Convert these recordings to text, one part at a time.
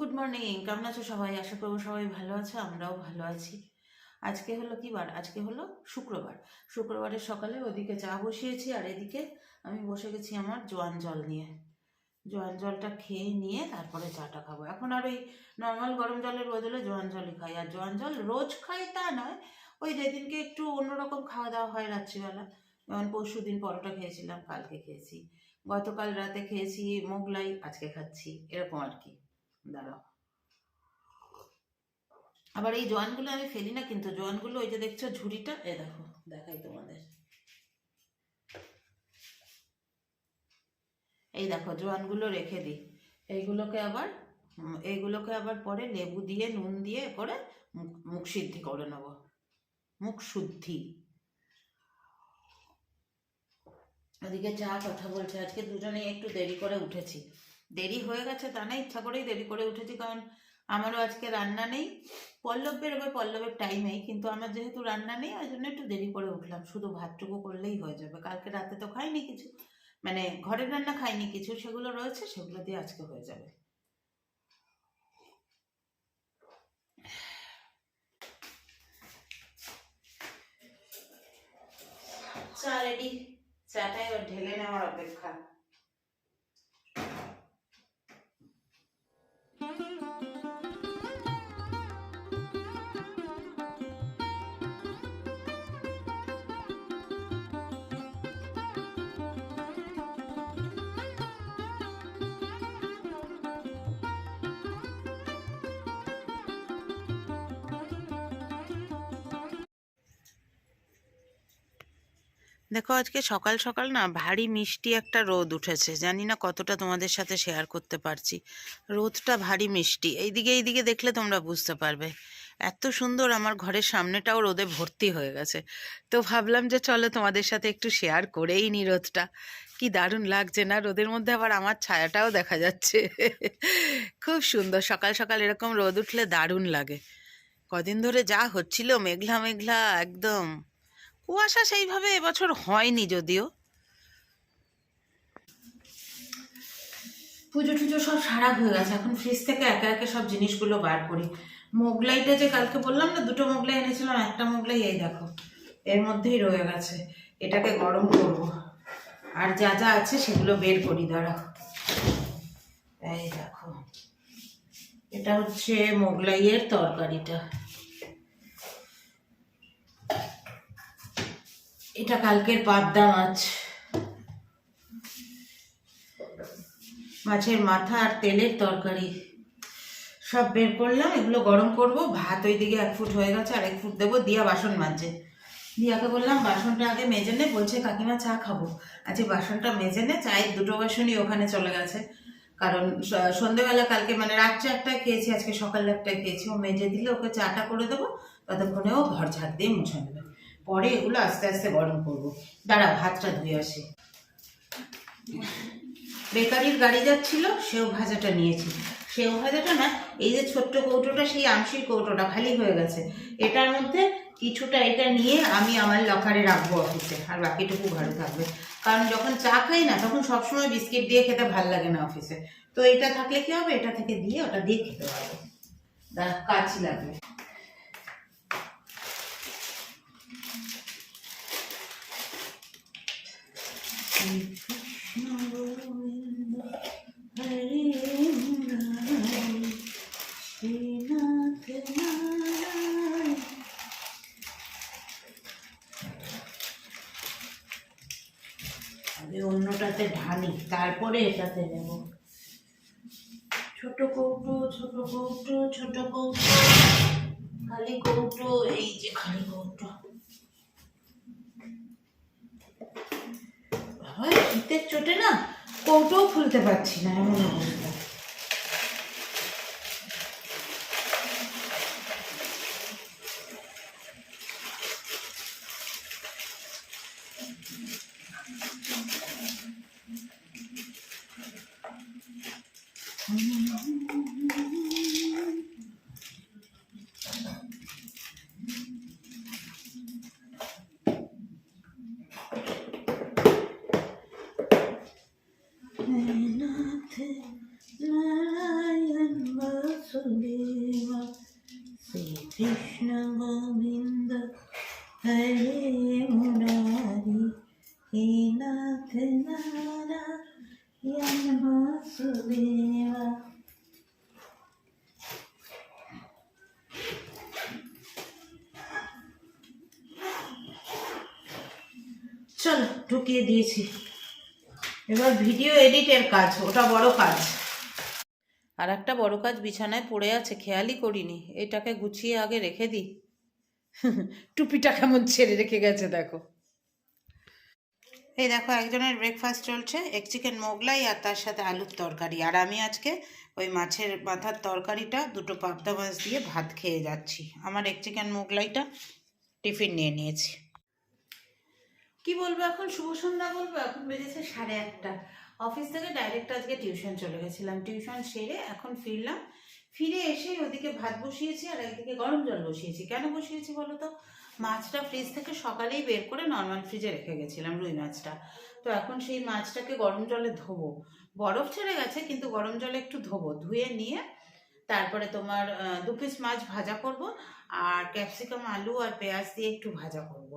Good morning কেমন আছো সবাই? আশা করব সবাই ভালো আছো, আমরাও ভালো আছি। আজকে হলো কি বার? আজকে হলো শুক্রবার। শুক্রবারের সকালে ওদিকে চা বসিয়েছি, আর এদিকে আমি বসে গেছি আমার জোয়ান জল নিয়ে। জোয়ান জলটা খেয়ে নিয়ে তারপরে চাটা খাব। এখন আর ওই নর্মাল গরম জলের বদলে জোয়ান জলই খাই। আর জোয়ান জল রোজ খাই তা নয়, ওই যেদিনকে একটু অন্যরকম খাওয়া দাওয়া হয় রাত্রিবেলা। যেমন পরশু দিন পরোটা খেয়েছিলাম, কালকে খেয়েছি। গতকাল রাতে খেয়েছি মোগলাই, আজকে খাচ্ছি, এরকম আর কি। দাঁড়াও। আবার এই জোয়ানগুলো আমি ফেলি না কিন্তু, জোয়ানগুলো ওই যে দেখছ ঝুড়িটা, এ দেখো, দেখাই তোমাদের। এই দেখো জোয়ানগুলো রেখে দিই। এইগুলোকে আবার এইগুলোকে আবার পরে লেবু দিয়ে, নুন দিয়ে করে মুখ সিদ্ধি করে নেব। মুখ শুদ্ধি। ওদিকে চা কথা বলছে, আজকে দুজনেই একটু দেরি করে উঠেছি। দেরি হয়ে গেছে তা না, ইচ্ছা করেই দেরি করে উঠেছি, কারণ আমারও আজকে রান্না নেই। পল্লব বেরোবে পল্লবের টাইমেই কিন্তু আমার যেহেতু রান্না নেই, ওই জন্য একটু দেরি করে উঠলাম। শুধু ভাতটুকু করলেই হয়ে যাবে। কালকে রাতে তো খাইনি কিছু মানে ঘরের রান্না খাইনি কিছু, সেগুলো রয়েছে, সেগুলো দিয়ে আজকে হয়ে যাবে। চা রেডি চাটা এবার ঢেলে নেওয়ার অপেক্ষা। Thank you. দেখো, আজকে সকাল সকাল না ভারী মিষ্টি একটা রোদ উঠেছে। জানি না কতটা তোমাদের সাথে শেয়ার করতে পারছি। রোদটা ভারী মিষ্টি। এইদিকে এইদিকে দেখলে তোমরা বুঝতে পারবে। এত সুন্দর আমার ঘরের সামনেটাও রোদে ভর্তি হয়ে গেছে। তো ভাবলাম যে চলো তোমাদের সাথে একটু শেয়ার করেই নি রোদটা। কি দারুণ লাগছে না? রোদের মধ্যে আবার আমার ছায়াটাও দেখা যাচ্ছে। খুব সুন্দর। সকাল সকাল এরকম রোদ উঠলে দারুণ লাগে। কদিন ধরে যা হচ্ছিল, মেঘলা মেঘলা, একদম। কুয়াশা সেইভাবে এবছর হয়নি যদিও। পুজো টুজো সব সারা হয়ে গেছে। এখন ফ্রিজ থেকে একে একে সব জিনিসগুলো বার করি। মোগলাইটা যে কালকে বললাম না, দুটো মোগলাই এনেছিলাম একটা মোগলাই এই দেখো, এর মধ্যেই রয়ে গেছে। এটাকে গরম করব। আর যা যা আছে সেগুলো বের করি দাঁড়াও এই দেখো, এটা হচ্ছে মোগলাইয়ের তরকারিটা। এটা কালকের পাবদা মাছ। মাছের মাথা আর তেলের তরকারি। সব বের করলাম, এগুলো গরম করব। ভাত ওইদিকে এক ফুট হয়ে গেছে আর এক ফুট দেবো, দিয়া বাসন মাজছে দিয়াকে বললাম, বাসনটা আগে মেজে নে। বলছে, কাকিমা চা খাব। আজকে বাসনটা মেজে নে, চায়ের দুটো বাসনই ওখানে চলে গেছে। কারণ সন্ধেবেলা কালকে মানে রাত্রে একটায় খেয়েছি, আজকে সকালে একটায় খেয়েছি। ও মেজে দিলে ওকে চাটা করে দেবো, ততক্ষণে ও ঘর ঝাড় দিয়ে মুছে নেবে পরে এগুলো আস্তে আস্তে গরম করব। দাঁড়া, ভাতটা ধুয়ে আসে। বেকারির গাড়ি যাচ্ছিল, সেও ভাজাটা নিয়েছি। সেও ভাজাটা না, এই যে ছোট্ট কৌটোটা, সেই আংশিক কৌটোটা খালি হয়ে গেছে। এটার মধ্যে কিছুটা এটা নিয়ে আমি আমার লকারে রাখব অফিসে, আর বাকিটুকু ঘরে থাকবে। কারণ যখন চা খাই না, তখন সবসময় বিস্কিট দিয়ে খেতে ভালো লাগে না অফিসে। তো এটা থাকলে কি হবে? এটা থেকে দিয়ে ওটা দিয়ে খেতে পারব। দাঁড়া কাছি লাগবে। অন্যটাতে ঢালি, তারপরে এটাতে নেব। ছোট কৌটো ছোট কৌটো ছোট কৌটো, খালি কৌটো, এই যে খালি কৌটো। বাবা শীতের চোটে না কৌটোও খুলতে পারছি না এমন অবস্থা। দিয়েছি। এবার ভিডিও এডিটের কাজ, ওটা বড় কাজ। আর একটা বড় কাজ বিছানায় পড়ে আছে, খেয়ালই করিনি। এটাকে গুছিয়ে আগে রেখে দিই। টুপিটা কেমন ছেড়ে রেখে গেছে, দেখো। এই দেখো, একজনের ব্রেকফাস্ট চলছে, এক চিকেন মোগলাই আর তার সাথে আলুর তরকারি। আর আমি আজকে ওই মাছের মাথার তরকারিটা, দুটো পাবদা মাছ দিয়ে ভাত খেয়ে যাচ্ছি। আমার এক চিকেন মোগলাইটা টিফিন নিয়ে নিয়েছি। কি বলব এখন? শুভ সন্ধ্যা বলব? এখন বেজেছে সাড়ে একটা অফিস থেকে ডাইরেক্ট আজকে টিউশন চলে গেছিলাম। টিউশন সেরে এখন ফিরলাম। ফিরে এসে ওদিকে ভাত বসিয়েছি আর একদিকে গরম জল বসিয়েছি। কেন বসিয়েছি বলো তো? মাছটা ফ্রিজ থেকে সকালেই বের করে নর্মাল ফ্রিজে রেখে গেছিলাম রুই মাছটা। তো এখন সেই মাছটাকে গরম জলে ধোবো। বরফ ছেড়ে গেছে, কিন্তু গরম জলে একটু ধোবো। ধুয়ে নিয়ে তারপরে তোমার দু পিস মাছ ভাজা করব। ক্যাপসিকাম, আলু আর পেঁয়াজ দিয়ে একটু ভাজা করব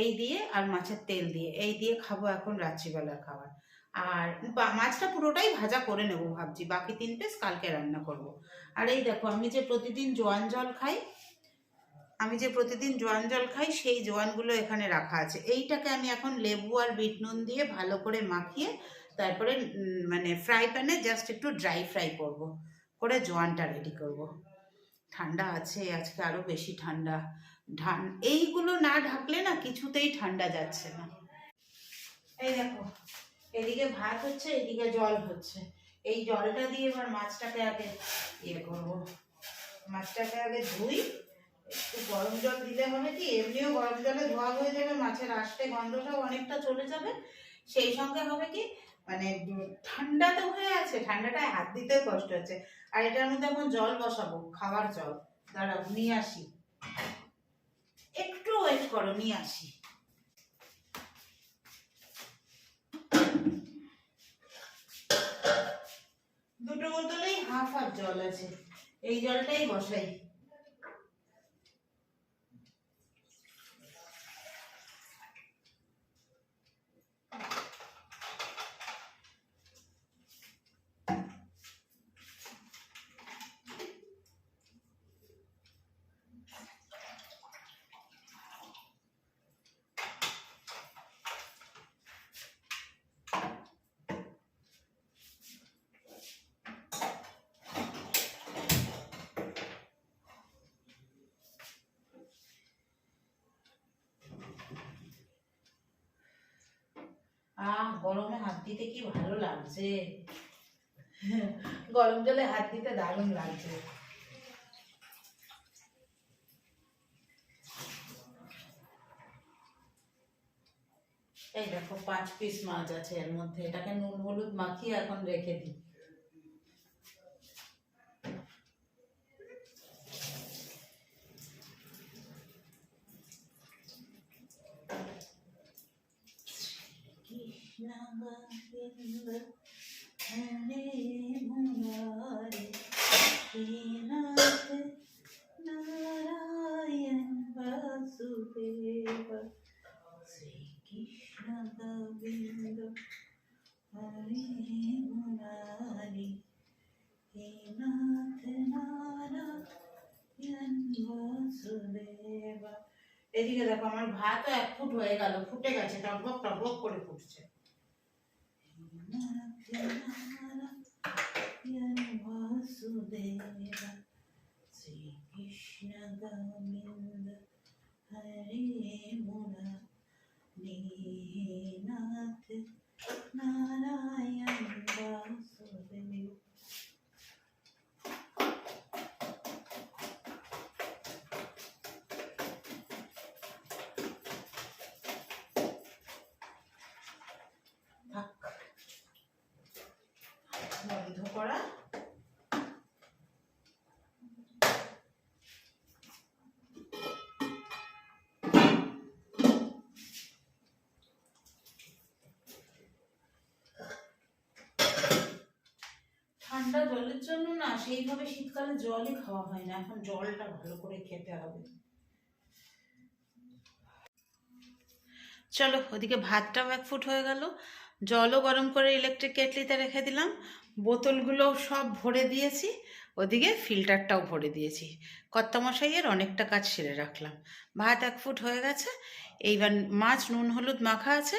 এই দিয়ে আর মাছের তেল দিয়ে এই দিয়ে খাব এখন রাত্রিবেলার খাবার আর মাছটা পুরোটাই ভাজা করে নেব ভাবছি বাকি তিন পিস কালকে রান্না করব। আর এই দেখো, আমি যে প্রতিদিন জোয়ান জল খাই, আমি যে প্রতিদিন জোয়ান জল খাই, সেই জোয়ানগুলো এখানে রাখা আছে এইটাকে আমি এখন লেবু আর বিট নুন দিয়ে ভালো করে মাখিয়ে, তারপরে মানে ফ্রাই প্যানে জাস্ট একটু ড্রাই ফ্রাই করব। করে জোয়ানটা রেডি করব। ঠান্ডা আছে, আজকে আরও বেশি ঠান্ডা। ঢান এইগুলো না ঢাকলে না কিছুতেই ঠান্ডা যাচ্ছে না। এই দেখো, এদিকে ভাত হচ্ছে, এদিকে জল হচ্ছে। এই জলটা দিয়ে এবার মাছটাকে আগে ইয়ে করব। মাছটাকে আগে ধুই, একটু গরম জল দিলে হবে কি, এমনিও গরম জলে ধোয়া হয়ে যাবে, মাছের আষ্টে গন্ধটাও অনেকটা চলে যাবে। সেই সঙ্গে হবে কি মানে ঠান্ডা তো হয়ে আছে, ঠান্ডাটায় হাত দিতেও কষ্ট হচ্ছে। আর এটার মধ্যে এখন জল বসাবো খাবার জল। দাঁড়াও, নিয়ে আসি। একটু ওয়েট করো, নিয়ে আসি। দুটো বোতলেই হাফ হাফ জল আছে। এই জলটাই বসাই। গরমে হাত দিতে কি ভালো লাগছে? গরম জলে হাত দিতে দারুণ লাগছে। এই দেখো, পাঁচ পিস মাছ আছে এর মধ্যে। এটাকে নুন, হলুদ মাখিয়ে এখন রেখে দিই। এদিকে দেখো আমার ভাত এক ফুট হয়ে গেল ফুটে গেছে টকবক টকবক করে ফুটছে। Hare Mona, Nihinath, Nath. জন্য না সেইভাবে শীতকালে জলই খাওয়া হয় না। এখন জলটা ভালো করে খেতে হবে। চলো, ওদিকে ভাতটাও এক ফুট হয়ে গেল। জলও গরম করে ইলেকট্রিক কেটলিতে রেখে দিলাম। বোতলগুলো সব ভরে দিয়েছি। ওদিকে ফিল্টারটাও ভরে দিয়েছি। কর্তামশাইয়ের অনেকটা কাজ সেরে রাখলাম। ভাত এক ফুট হয়ে গেছে। এইবার মাছ, নুন, হলুদ মাখা আছে।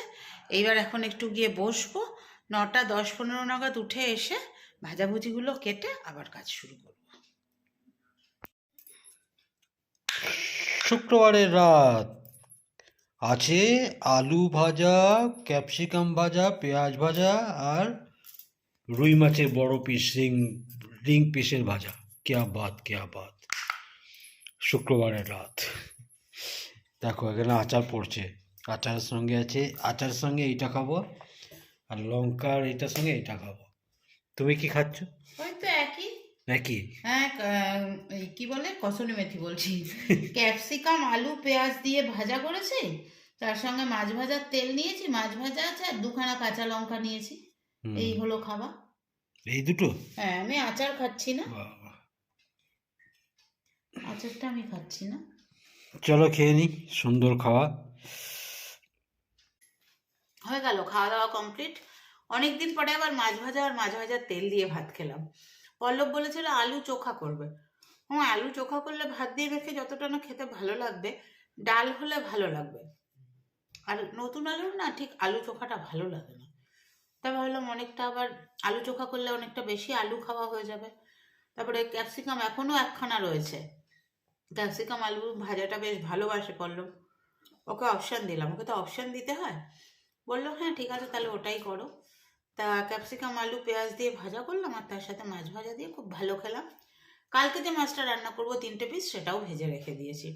এইবার এখন একটু গিয়ে বসবো। নটা, দশ, পনেরো নাগাদ উঠে এসে ভাজাভুজিগুলো কেটে আবার কাজ শুরু করব। শুক্রবারের রাত। আছে আলু ভাজা, ক্যাপসিকাম ভাজা, পেঁয়াজ ভাজা আর রুই মাছের বড় পিস রিং রিং পিসের ভাজা। কেয়া বাত কেয়া বাত। শুক্রবারের রাত। দেখো, এখানে আচার পড়ছে। আচারের সঙ্গে আছে, আচারের সঙ্গে এইটা খাব আর লঙ্কার এইটার সঙ্গে এইটা খাব। তুমি কি খাচ্ছ? ওই তো একই। নাকি হ্যাঁ কি বলে? কসুরি মেথি বলছি। ক্যাপসিকাম আলু পেঁয়াজ দিয়ে ভাজা করেছি। তার সঙ্গে মাছ ভাজার তেল নিয়েছি। মাছ ভাজা আছে আর দুখানা কাঁচা লঙ্কা নিয়েছি। এই হলো খাবার এই দুটো? হ্যাঁ আমি আচার খাচ্ছি না। আচারটা আমি খাচ্ছি না। চলো খেয়ে নি সুন্দর খাওয়া। হয়ে গেল খাওয়া দাওয়া কমপ্লিট। অনেক দিন পরে আবার মাছ ভাজা আর মাছ ভাজার তেল দিয়ে ভাত খেলাম। পল্লব বলেছিল, আলু চোখা করবে। হ্যাঁ আলু চোখা করলে ভাত দিয়ে রেখে যতটা না খেতে ভালো লাগবে, ডাল হলে ভালো লাগবে। আর নতুন আলুর না ঠিক আলু চোখাটা ভালো লাগে না। তাই ভাবলাম অনেকটা আবার আলু চোখা করলে অনেকটা বেশি আলু খাওয়া হয়ে যাবে। তারপরে ক্যাপসিকাম এখনও একখানা রয়েছে। ক্যাপসিকাম আলু ভাজাটা বেশ ভালোবাসে পল্লব। ওকে অপশান দিলাম। ওকে তো অপশান দিতে হয়। বলল হ্যাঁ ঠিক আছে, তাহলে ওটাই করো। তা ক্যাপসিকাম, আলু, পেঁয়াজ দিয়ে ভাজা করলাম আর তার সাথে মাছ ভাজা দিয়ে খুব ভালো খেলাম। কালকে যে মাছটা রান্না করব তিনটে পিস সেটাও ভেজে রেখে দিয়েছি।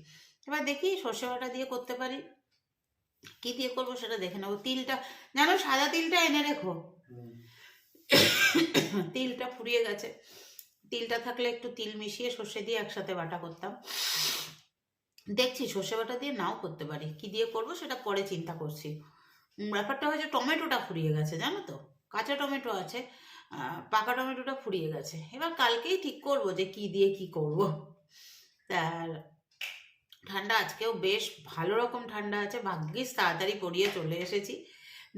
এবার দেখি সর্ষে বাটা দিয়ে করতে পারি। কি দিয়ে করব সেটা দেখে নেব। তিলটা, জানো সাদা তিলটা এনে রেখো। তিলটা ফুরিয়ে গেছে। তিলটা থাকলে একটু তিল মিশিয়ে সর্ষে দিয়ে একসাথে বাটা করতাম। দেখছি সর্ষে বাটা দিয়ে নাও করতে পারি। কি দিয়ে করব সেটা পরে চিন্তা করছি। ব্যাপারটা হয়েছে টমেটোটা ফুরিয়ে গেছে, জানো তো? কাঁচা টমেটো আছে পাকা টমেটোটা ফুরিয়ে গেছে। এবার কালকেই ঠিক করব যে কি দিয়ে কি করব। তার ঠান্ডা আজকেও বেশ ভালো রকম ঠান্ডা আছে, ভাগ্যিস তাড়াতাড়ি পড়িয়ে চলে এসেছি।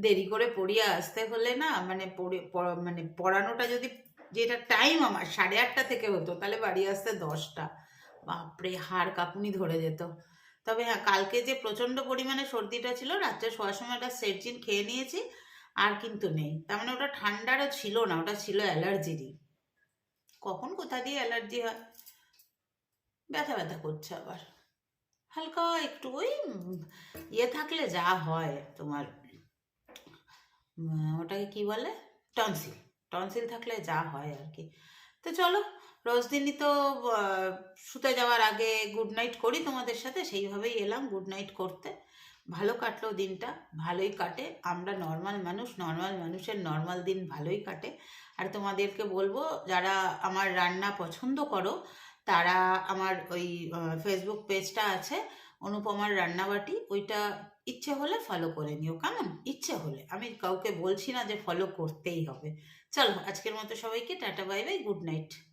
দেরি করে পড়িয়ে আসতে হলে না মানে পড়ে মানে পড়ানোটা যদি যেটা টাইম আমার, সাড়ে আটটা থেকে হতো, তাহলে বাড়ি আসতে দশটা। বাপরে, হাড় কাঁপুনি ধরে যেত। তবে হ্যাঁ কালকে যে প্রচণ্ড পরিমাণে সর্দিটা ছিল, রাত্রে শোয়ার সময় একটা সেটজিন খেয়ে নিয়েছি। আর কিন্তু নেই। তার মানে ওটা ঠান্ডারও ছিল না, ওটা ছিল অ্যালার্জিরই। কখন কোথা দিয়ে অ্যালার্জি হয়? ব্যথা ব্যথা করছে আবার। হালকা একটু ওই ইয়ে থাকলে যা হয় তোমার ওটাকে কি বলে? টনসিল। টনসিল থাকলে যা হয় আর কি। তো চলো, রোজ দিনই তো শুতে যাওয়ার আগে গুড নাইট করি তোমাদের সাথে। সেইভাবেই এলাম গুড নাইট করতে। ভালো কাটলো দিনটা ভালোই কাটে। আমরা নর্মাল মানুষ নর্মাল মানুষের নর্মাল দিন ভালোই কাটে। আর তোমাদেরকে বলব, যারা আমার রান্না পছন্দ করো, তারা আমার ওই ফেসবুক পেজটা আছে, অনুপমার রান্নাবাটি, ওইটা ইচ্ছে হলে ফলো করে নিও। কেমন? ইচ্ছে হলে। আমি কাউকে বলছি না যে ফলো করতেই হবে। চলো, আজকের মতো সবাইকে tata, bye bye good night